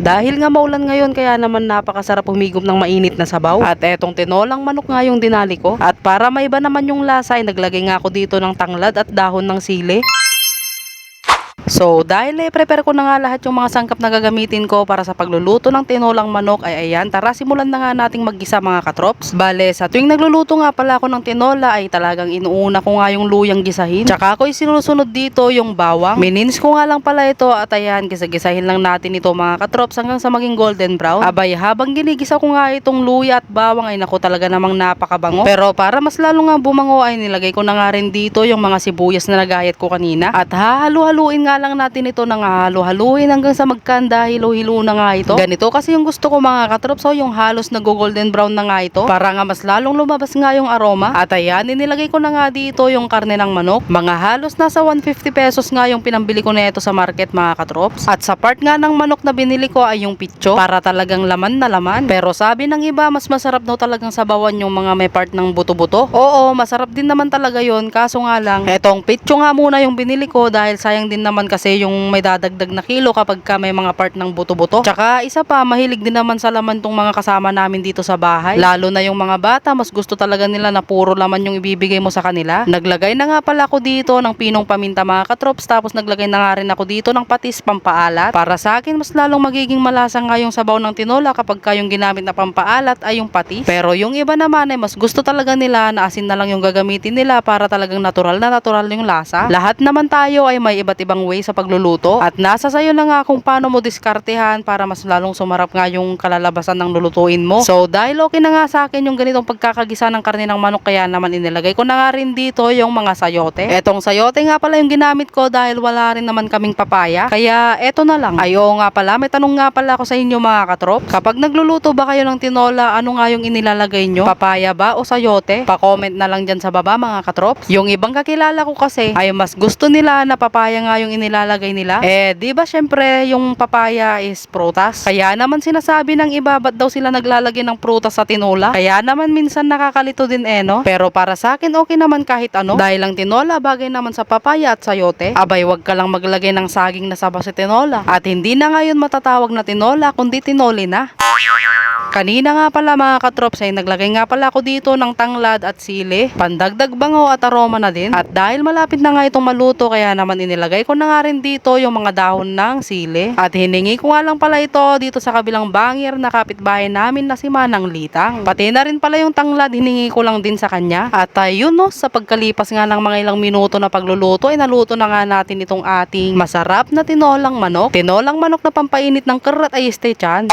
Dahil nga maulan ngayon kaya naman napakasarap humigop ng mainit na sabaw. At etong tinolang manok nga yung dinali ko. At para maiba naman yung lasa ay naglagay nga ako dito ng tanglad at dahon ng sili. So, dahil eh, prepare ko na nga lahat yung mga sangkap na gagamitin ko para sa pagluluto ng tinolang manok ay ayan, tara simulan na nga nating maggisa mga katrops. Bale, sa tuwing nagluluto nga pala ako ng tinola ay talagang inuuna ko nga yung luyang gisahin. Tsaka ako sinusunod dito yung bawang. Minins ko nga lang pala ito at ayan, gisa-gisahin lang natin ito mga katrops hanggang sa maging golden brown. Abay, habang ginigisa ko nga itong luya at bawang ay naku talaga namang napakabango. Pero para mas lalo nga bumango ay nilagay ko na nga rin dito yung mga sibuyas na nagayat ko kanina. At hahalu-haluin nga lang natin ito ng halu-haluin hanggang sa magkanda hilo-hilo na nga ito. Ganito kasi yung gusto ko mga katrops so yung halos nag-golden brown na nga ito para nga mas lalong lumabas nga yung aroma. At ayan, inilagay ko na nga dito yung karne ng manok. Mga halos nasa 150 pesos nga yung pinambili ko nito sa market mga katrops. At sa part nga ng manok na binili ko ay yung pitcho para talagang laman na laman. Pero sabi ng iba mas masarap daw talagang sabawan yung mga may part ng buto-buto. Oo, masarap din naman talaga yon kaso nga lang etong pitcho nga muna yung binili ko dahil sayang din naman kasi yung may dadagdag na kilo kapag ka may mga part ng buto-buto. Tsaka isa pa, mahilig din naman sa laman tong mga kasama namin dito sa bahay. Lalo na yung mga bata, mas gusto talaga nila na puro laman yung ibibigay mo sa kanila. Naglagay na nga pala ako dito ng pinong paminta mga katrops tapos naglagay na nga rin ako dito ng patis pampaalat. Para sa akin, mas lalong magiging malasa nga yung sabaw ng tinola kapag ka yung ginamit na pampaalat ay yung patis. Pero yung iba naman ay mas gusto talaga nila na asin na lang yung gagamitin nila para talagang natural na natural yung lasa. Lahat naman tayo ay may iba't ibang way sa pagluluto at nasa sayo na nga kung paano mo diskartehan para mas lalong sumarap nga yung kalalabasan ng lulutuin mo. So dahil okay na nga sa akin yung ganitong pagkakagisa ng karne ng manok kaya naman inilagay ko na nga rin dito yung mga sayote. Etong sayote nga pala yung ginamit ko dahil wala rin naman kaming papaya. Kaya eto na lang. Ayo nga pala, may tanong nga pala ako sa inyo mga katrop. Kapag nagluluto ba kayo ng tinola, ano nga yung inilalagay nyo? Papaya ba o sayote? Pa-comment na lang dyan sa baba mga katrop. Yung ibang kakilala ko kasi ay mas gusto nila na papaya nga yung inilalagay nila. Eh, di ba syempre yung papaya is prutas? Kaya naman sinasabi ng iba, ba't daw sila naglalagay ng prutas sa tinola? Kaya naman minsan nakakalito din eh, no? Pero para sa akin, okay naman kahit ano. Dahil ang tinola, bagay naman sa papaya at sayote. Abay, wag ka lang maglagay ng saging na saba sa tinola. At hindi na ngayon matatawag na tinola, kundi tinoli na. Kanina nga pala mga katrops ay naglagay nga pala ako dito ng tanglad at sili. Pandagdag bango at aroma na din. At dahil malapit na nga itong maluto kaya naman inilagay ko na nga rin dito yung mga dahon ng sili. At hiningi ko nga lang pala ito dito sa kabilang bangir na kapitbahay namin na si Manang Litang. Pati na rin pala yung tanglad hiningi ko lang din sa kanya. At ayun no, sa pagkalipas nga ng mga ilang minuto na pagluluto ay naluto na nga natin itong ating masarap na tinolang manok. Tinolang manok na pampainit ng karat ay este chan.